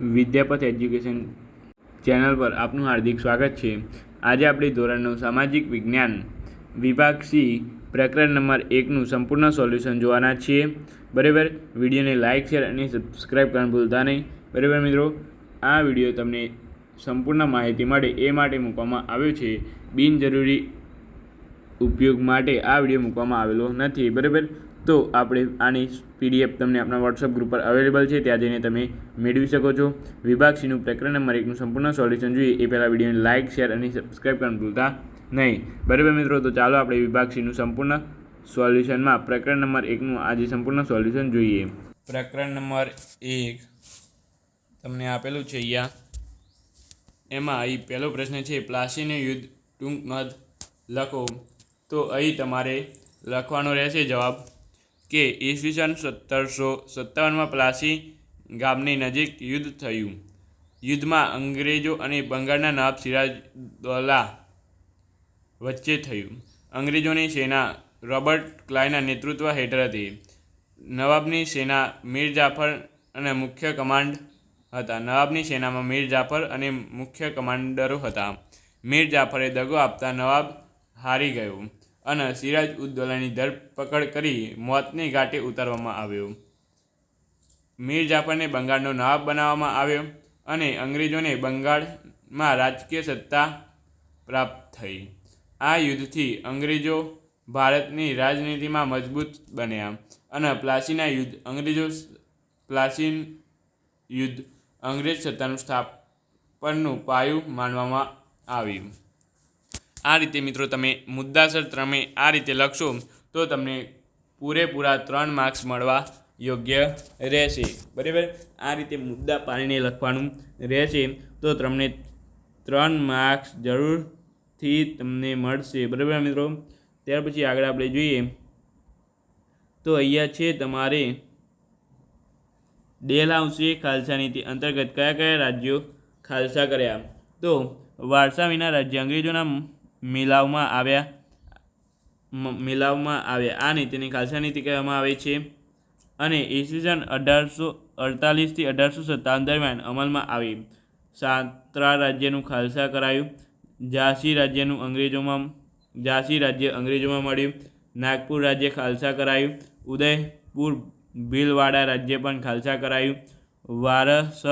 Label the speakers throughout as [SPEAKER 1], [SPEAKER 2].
[SPEAKER 1] વિદ્યાપથ education channel પર આપનું હાર્દિક સ્વાગત છે. આજે આપણે ધોરણનું સામાજિક વિજ્ઞાન વિભાગ સી, પ્રકરણ નંબર એકનું સંપૂર્ણ સોલ્યુશન જોવાના છીએ. બરાબર, વિડીયોને લાઇક, શેર અને સબસ્ક્રાઈબ કરવાનું ભૂલતા નહીં. બરાબર મિત્રો, આ વીડિયો તમને સંપૂર્ણ માહિતી મળે એ માટે મૂકવામાં આવ્યો છે. બિનજરૂરી ઉપયોગ માટે આ વીડિયો મૂકવામાં આવેલો નથી. બરાબર? તો આપણે આની પીડીએફ તમને આપણા વોટ્સઅપ ગ્રુપ પર અવેલેબલ છે. ત્યાં જઈને તમે મેળવી શકો છો. વિભાગ સીનું પ્રકરણ નંબર એકનું સંપૂર્ણ સોલ્યુશન જોઈએ. એ પહેલાં વિડીયોને લાઇક શેર અને સબસ્ક્રાઈબ કરવાનું ભૂલતા નહીં. બરાબર મિત્રો, તો ચાલો આપણે વિભાગ સીનું સંપૂર્ણ સોલ્યુશનમાં પ્રકરણ નંબર એકનું આજે સંપૂર્ણ સોલ્યુશન જોઈએ. પ્રકરણ નંબર એક તમને આપેલું છે અહીંયા. એમાં અહીં પહેલો પ્રશ્ન છે, પ્લાસીનું યુદ્ધ ટૂંક નોંધ લખો. તો અહીં તમારે લખવાનો રહેશે જવાબ કે ઈસવીસન સત્તરસો સત્તાવનમાં પ્લાસી ગામની નજીક યુદ્ધ થયું. યુદ્ધમાં અંગ્રેજો અને બંગાળના નવાબ સિરાજદોલા વચ્ચે થયું. અંગ્રેજોની સેના રોબર્ટ ક્લાયના નેતૃત્વ હેઠળ હતી. નવાબની સેના મીર જાફર અને મુખ્ય કમાન્ડ હતા. નવાબની સેનામાં મીર જાફર અને મુખ્ય કમાન્ડરો હતા. મીર જાફરે દગો આપતા નવાબ હારી ગયો. અને સિરાજ ઉદ્દોલાની ધરપકડ કરી મોતની ઘાટે ઉતારવામાં આવ્યો. મીર જાફરને બંગાળનો નવાબ બનાવવામાં આવ્યો અને અંગ્રેજોને બંગાળમાં રાજકીય સત્તા પ્રાપ્ત થઈ. આ યુદ્ધથી અંગ્રેજો ભારતની રાજનીતિમાં મજબૂત બન્યા અને પ્લાસીના યુદ્ધ, અંગ્રેજો પ્લાસીન યુદ્ધ અંગ્રેજ સત્તાનું સ્થાપનનું પાયું માનવામાં આવ્યું. આ રીતે મિત્રો તમે મુદ્દાસર તમે આ રીતે લખશો, તો તમને પૂરેપૂરા ત્રણ માર્ક્સ મળવા યોગ્ય રહેશે. બરાબર? આ રીતે મુદ્દા પાડીને લખવાનું રહેશે, તો તમને ત્રણ માર્ક્સ જરૂરથી તમને મળશે. બરાબર મિત્રો? ત્યાર પછી આગળ આપણે જોઈએ, તો અહીંયા છે તમારે ડેલહાઉસે ખાલસા નીતિ અંતર્ગત કયા કયા રાજ્યો ખાલસા કર્યા? તો વારસા વિના રાજ્ય અંગ્રેજોના મિલાવમાં આવ્યા મિલાવમાં આવ્યા. આ નીતિને ખાલસા નીતિ કહેવામાં આવે છે. અને ઈસવીસન અઢારસો અડતાલીસથી અઢારસો સત્તાવન દરમિયાન અમલમાં આવી. સાત્રા રાજ્યનું ખાલસા કરાયું. ઝાંસી રાજ્યનું અંગ્રેજોમાં, ઝાંસી રાજ્ય અંગ્રેજોમાં મળ્યું. નાગપુર રાજ્ય ખાલસા કરાયું. ઉદયપુર ભીલવાડા રાજ્ય પણ ખાલસા કરાયું. વારસ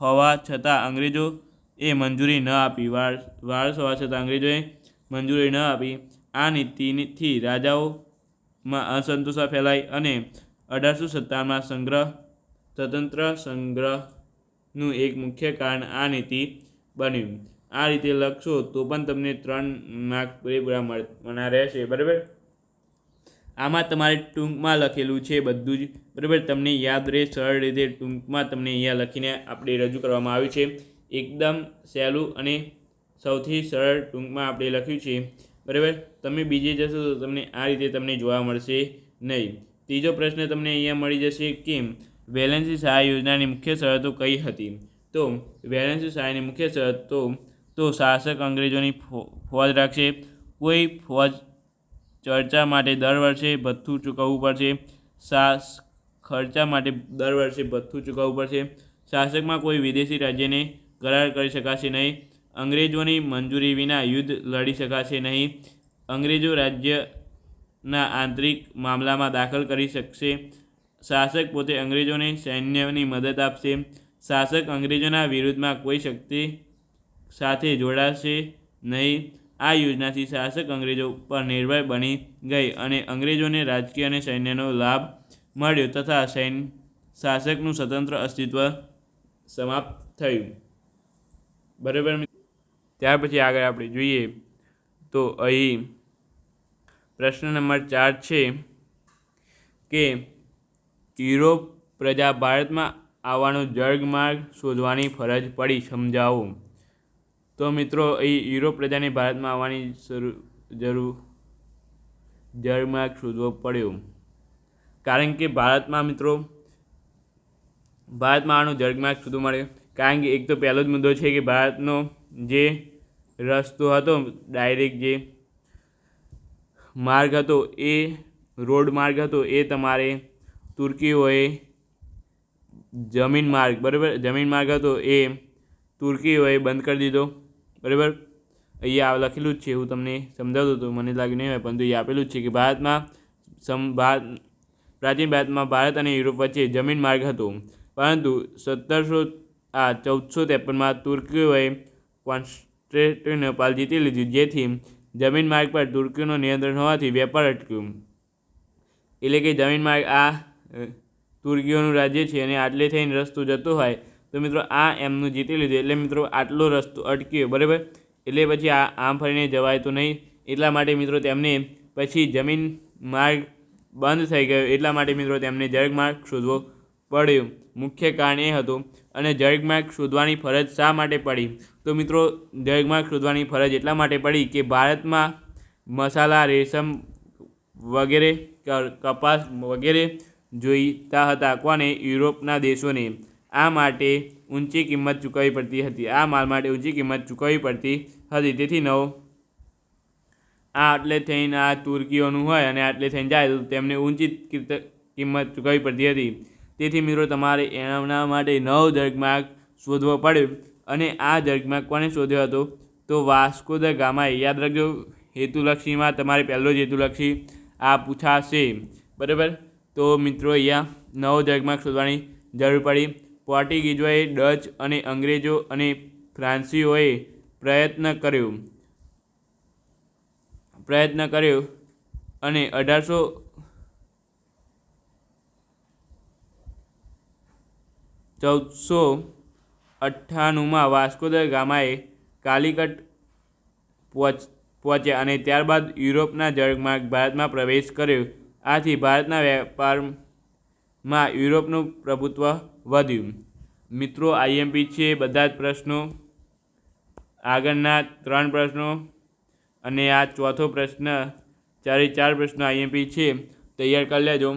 [SPEAKER 1] હોવા છતાં અંગ્રેજો એ મંજૂરી ન આપી. વાર હોવા છતાં અંગ્રેજોએ મંજૂરી ન આપી. આ નીતિથી રાજાઓમાં અસંતોષા ફેલાઈ અને અઢારસો સત્તાવનમાં સંગ્રહ, સ્વતંત્ર સંગ્રહનું એક મુખ્ય કારણ આ નીતિ બન્યું. આ રીતે લખશો તો પણ તમને ત્રણ માર્ક પૂરેપૂરા મળવાના રહેશે. બરાબર? આમાં તમારે ટૂંકમાં લખેલું છે બધું જ. બરાબર? તમને યાદ રહે સરળ રીતે ટૂંકમાં તમને અહીંયા લખીને આપણે રજૂ કરવામાં આવ્યું છે. એકદમ સહેલું અને સૌથી સરળ ટૂંકમાં આપણે લખ્યું છે. બરાબર? તમે બીજે જશો તો તમને આ રીતે તમને જોવા મળશે નહીં. ત્રીજો પ્રશ્ન તમને અહીંયા મળી જશે કે વેલેન્સી સહાય યોજનાની મુખ્ય શરતો કઈ હતી? તો વેલેન્સી સહાયની મુખ્ય શરતો તો શાસક અંગ્રેજોની ફોજ રાખશે. કોઈ ફોજ ચર્ચા માટે દર વર્ષે ભથ્થું ચૂકવવું પડશે. શાસ, ખર્ચા માટે દર વર્ષે ભથ્થું ચૂકવવું પડશે. શાસકમાં કોઈ વિદેશી રાજ્યને કરાર કરી શકાશે નહીં. અંગ્રેજોની મંજૂરી વિના યુદ્ધ લડી શકાશે નહીં. અંગ્રેજો રાજ્યના આંતરિક મામલામાં દાખલ કરી શકશે. શાસક પોતે અંગ્રેજોને સૈન્યની મદદ આપશે. શાસક અંગ્રેજોના વિરુદ્ધમાં કોઈ શક્તિ સાથે જોડાશે નહીં. આ યોજનાથી શાસક અંગ્રેજો પર નિર્ભય બની ગઈ અને અંગ્રેજોને રાજકીય અને સૈન્યનો લાભ મળ્યો તથા સૈન્ય શાસકનું સ્વતંત્ર અસ્તિત્વ સમાપ્ત થયું. બરાબર ત્યાર પછી આગળ આપણે જોઈએ તો અહીં પ્રશ્ન નંબર ચાર છે કે યુરોપ પ્રજા ભારતમાં આવવાનો જળમાર્ગ શોધવાની ફરજ પડી, સમજાવો. તો મિત્રો, અહીં યુરોપ પ્રજાને ભારતમાં આવવાની શરૂ જરૂર જળમાર્ગ શોધવો પડ્યો. કારણ કે ભારતમાં મિત્રો, ભારતમાં આનો જળમાર્ગ શોધવો મળ્યો. કારણ કે એક તો પહેલો જ મુદ્દો છે કે ભારતનો જે રસ્તો હતો ડાયરેક્ટ જે માર્ગ હતો, એ રોડ માર્ગ હતો, એ તમારે તુર્કીઓએ જમીન માર્ગ, બરાબર? જમીન માર્ગ હતો, એ તુર્કીઓએ બંધ કરી દીધો, બરાબર? અહીંયા લખેલું જ છે, હું તમને સમજાવતું હતું, મને લાગ્યું નહીં હોય, પરંતુ એ આપેલું જ છે કે ભારતમાં સમ, ભારત, પ્રાચીન ભારતમાં ભારત અને યુરોપ વચ્ચે જમીન માર્ગ હતો. પરંતુ સત્તરસો આ ચૌદસો ત્રેપનમાં તુર્કીઓએ કોન્સ્ટેન્ટિનોપાલ જીતી લીધું, જેથી જમીન માર્ગ પર તુર્કીનું નિયંત્રણ હોવાથી વેપાર અટક્યું. એટલે કે જમીન માર્ગ આ તુર્કીઓનું રાજ્ય છે અને આટલે થઈને રસ્તો જતો હોય, તો મિત્રો આ એમનું જીતી લીધું. એટલે મિત્રો આટલો રસ્તો અટક્યો, બરાબર? એટલે પછી આ, આમ ફરીને જવાય તો નહીં. એટલા માટે મિત્રો તેમને પછી જમીન માર્ગ બંધ થઈ ગયો. એટલા માટે મિત્રો તેમને જળગ માર્ગ શોધવો પડ્યો. મુખ્ય કારણ એ હતું અને જળમાર્ગ શોધવાની ફરજ શા માટે પડી? તો મિત્રો, જળમાર્ગ શોધવાની ફરજ એટલા માટે પડી કે ભારતમાં મસાલા, રેશમ વગેરે કપાસ વગેરે જોઈતા હતા, કોને? યુરોપના દેશોને. આ માટે ઊંચી કિંમત ચૂકવવી પડતી હતી. આ માલ માટે ઊંચી કિંમત ચૂકવવી પડતી હતી. તેથી નવ, આ આટલે થઈને આ તુર્કીઓનું હોય અને આટલે થઈને જાય તો તેમને ઊંચી કિંમત ચૂકવવી પડતી હતી. તેથી મિત્રો, તમારે એના માટે નવો ધર્મમાર્ગ શોધવો પડ્યો અને આ ધર્મમાર્ગ કોને શોધ્યો હતો? તો વાસ્કો દ ગામાએ યાદ રાખજો, હેતુલક્ષીમાં તમારે પહેલો જ હેતુલક્ષી આ પૂછાશે. બરાબર? તો મિત્રો, અહીંયા નવો ધર્મમાર્ગ શોધવાની જરૂર પડી. પોર્ટુગીઝોએ, ડચ અને અંગ્રેજો અને ફ્રાન્સીઓએ પ્રયત્ન કર્યો. પ્રયત્ન કર્યો અને અઢારસો ચૌદસો અઠ્ઠાણુંમાં વાસ્કો દ ગામાએ કાલિકટ પહોંચ, પહોંચ્યા અને ત્યારબાદ યુરોપના જળમાર્ગ ભારતમાં પ્રવેશ કર્યો. આથી ભારતના વેપારમાં યુરોપનું પ્રભુત્વ વધ્યું. મિત્રો, આઈએમપી છે, બધા જ પ્રશ્નો. આગળના ત્રણ પ્રશ્નો અને આ ચોથો પ્રશ્ન, ચારે ચાર પ્રશ્નો આઈએમપી છે. તૈયાર કરી લેજો.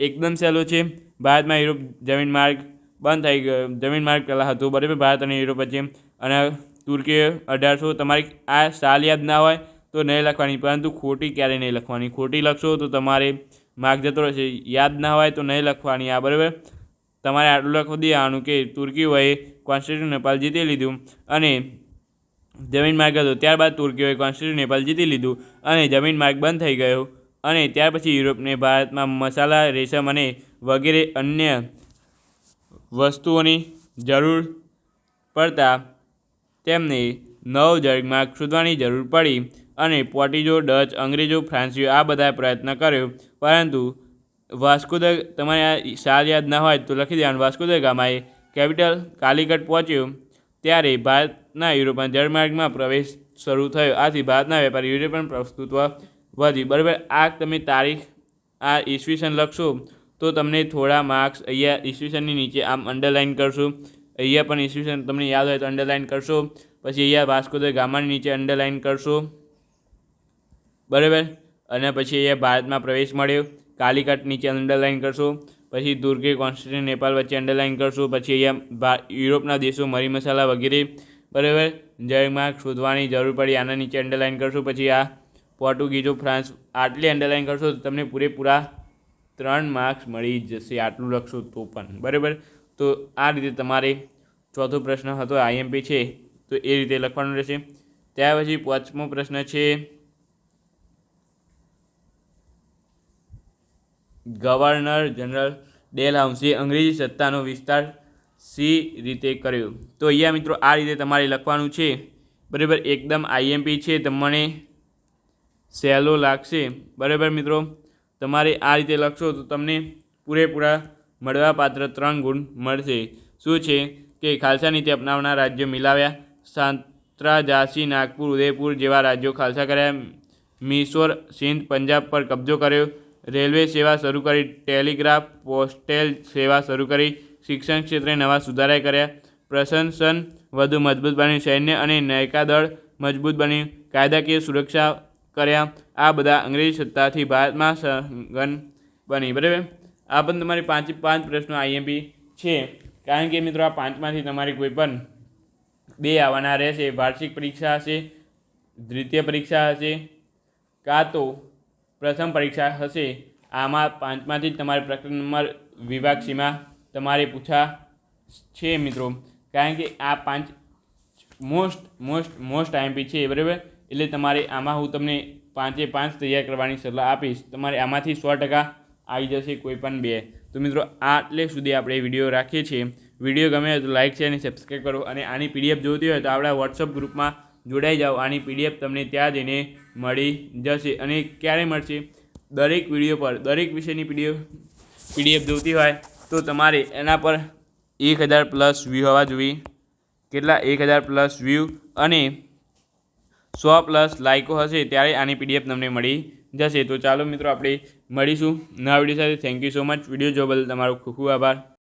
[SPEAKER 1] એકદમ સહેલો છે. ભારતમાં યુરોપ જમીન માર્ગ બંધ થઈ ગયો. જમીન માર્ગ પહેલાં હતું, બરાબર? ભારત અને યુરોપ વચ્ચે. અને તુર્કીએ અઢારસો, તમારી આ સાલ યાદ ના હોય તો નહીં લખવાની, પરંતુ ખોટી ક્યારેય નહીં લખવાની? ખોટી લખશો તો તમારે માર્ગ જતો રહેશે. યાદ ના હોય તો નહીં લખવાની, આ બરાબર? તમારે આટલું લખી દેવાનું કે તુર્કીઓએ કોન્સ્ટેન્ટિનોપાલ જીતી લીધું અને જમીન માર્ગ હતો. ત્યારબાદ તુર્કીઓએ કોન્સ્ટેન્ટિનોપાલ જીતી લીધું અને જમીન માર્ગ બંધ થઈ ગયો. અને ત્યાર પછી યુરોપને ભારતમાં મસાલા, રેશમ અને વગેરે અન્ય વસ્તુઓની જરૂર પડતા તેમને નવ જળમાર્ગ શોધવાની જરૂર પડી અને પોર્ટિજો ડચ, અંગ્રેજો ફ્રાન્સીઓ આ બધા પ્રયત્ન કર્યો. પરંતુ વાસ્કો તમારે આ સાર યાદ ન હોય તો લખી દેવાનું. વાસ્કો ગામાએ કેપિટલ કાલિકટ પહોંચ્યો ત્યારે ભારતના યુરોપના જળમાર્ગમાં પ્રવેશ શરૂ થયો. આથી ભારતના વેપારી યુરોપિયન પ્રસ્તુત્વ વધી. બરાબર? આ તમે તારીખ, આ ઈસવીસન લખશો. તો તમને થોડા માર્ક્સ અહીંયા ઈસવીસનની નીચે આમ અંડરલાઇન કરશું. અહીંયા પણ ઈસવીસન તમને યાદ હોય તો અંડરલાઇન કરશો. પછી અહીંયા વાસ્કો દ ગામાની નીચે અંડરલાઇન કરશો. બરાબર? અને પછી અહીંયા ભારતમાં પ્રવેશ મળ્યો. કાલિકટ નીચે અંડરલાઇન કરશો. પછી દુર્ગે કોન્સ્ટન્ટ નેપાલ વચ્ચે અંડરલાઇન કરશો. પછી અહીંયા યુરોપના દેશો મરી મસાલા વગેરે. બરાબર? જળમાર્ગ શોધવાની જરૂર પડી આના નીચે અંડરલાઇન કરશો. પછી આ પોર્ટુગીઝો ફ્રાન્સ આટલી અંડરલાઇન કરશો તો તમને પૂરેપૂરા ત્રણ માર્ક્સ મળી જશે, આટલું લખશો તો પણ. બરાબર? તો આ રીતે તમારે ચોથો પ્રશ્ન હતો આઈએમપી છે, તો એ રીતે લખવાનું રહેશે. ત્યાર પછી પાંચમો પ્રશ્ન છે, ગવર્નર જનરલ ડેલહાઉસે અંગ્રેજી સત્તાનો વિસ્તાર સી રીતે કર્યો. તો અહીંયા મિત્રો આ રીતે તમારે લખવાનું છે. બરાબર? એકદમ આઈએમપી છે, તમને સહેલો લાગશે. બરાબર મિત્રો? તમારે આ રીતે લખશો તો તમને પૂરેપૂરા મળવાપાત્ર ત્રણ ગુણ મળશે. શું છે? કે ખાલસા નીતિ અપનાવનાર રાજ્યો મિલાવ્યા. સાંત્રા, ઝાંસી, નાગપુર, ઉદયપુર જેવા રાજ્યો ખાલસા કર્યા. મિસોર સિંધ, પંજાબ પર કબજો કર્યો. રેલવે સેવા શરૂ કરી. ટેલિગ્રાફ, પોસ્ટેલ સેવા શરૂ કરી. શિક્ષણ ક્ષેત્રે નવા સુધારા કર્યા. પ્રશંસન વધુ મજબૂત બન્યું. સૈન્ય અને નાયકાદળ મજબૂત બન્યું. કાયદાકીય સુરક્ષા કર્યા. આ બધા અંગ્રેજી સત્તાથી ભારતમાં સંગન બની. બરાબર? આ પણ તમારી પાંચ પાંચ પ્રશ્નો આઈએમપી છે. કારણ કે મિત્રો, આ પાંચમાંથી તમારી કોઈ પણ બે આવવાના રહેશે. વાર્ષિક પરીક્ષા હશે, દ્વિતીય પરીક્ષા હશે, કાં તો પ્રથમ પરીક્ષા હશે. આમાં પાંચમાંથી તમારે પ્રકરણ નંબર વિભાગ સીમા તમારે પૂછા છે મિત્રો. કારણ કે આ પાંચ મોસ્ટ મોસ્ટ મોસ્ટ આઈએમપી છે. બરાબર? એટલે તમારે આમાં હું તમને પાંચે પાંચ તૈયાર કરવાની સલાહ આપીશ. તમારે આમાંથી સો ટકા આવી જશે કોઈ પણ બે. તો મિત્રો, આટલે સુધી આપણે વીડિયો રાખીએ છીએ. વીડિયો ગમે તો લાઇક છે અને સબસ્ક્રાઈબ કરો અને આની પીડીએફ જોઈતી હોય તો આપણા વોટ્સઅપ ગ્રુપમાં જોડાઈ જાઓ. આની પીડીએફ તમને ત્યાં જઈને મળી જશે અને ક્યારે મળશે? દરેક વીડિયો પર, દરેક વિષયની પીડીએફ પીડીએફ જોઈતી હોય તો તમારે એના પર એક હજાર પ્લસ વ્યૂ હોવા જોઈએ. કેટલા? એક હજાર પ્લસ વ્યૂ અને સો પ્લસ લાઇકો હશે ત્યારે આની પીડીએફ તમને મળી જશે. તો ચાલો મિત્રો, આપણે મળીશું નવા વીડિયો સાથે. Thank you so much video જોવા બદલ તમારો ખૂબ ખૂબ આભાર.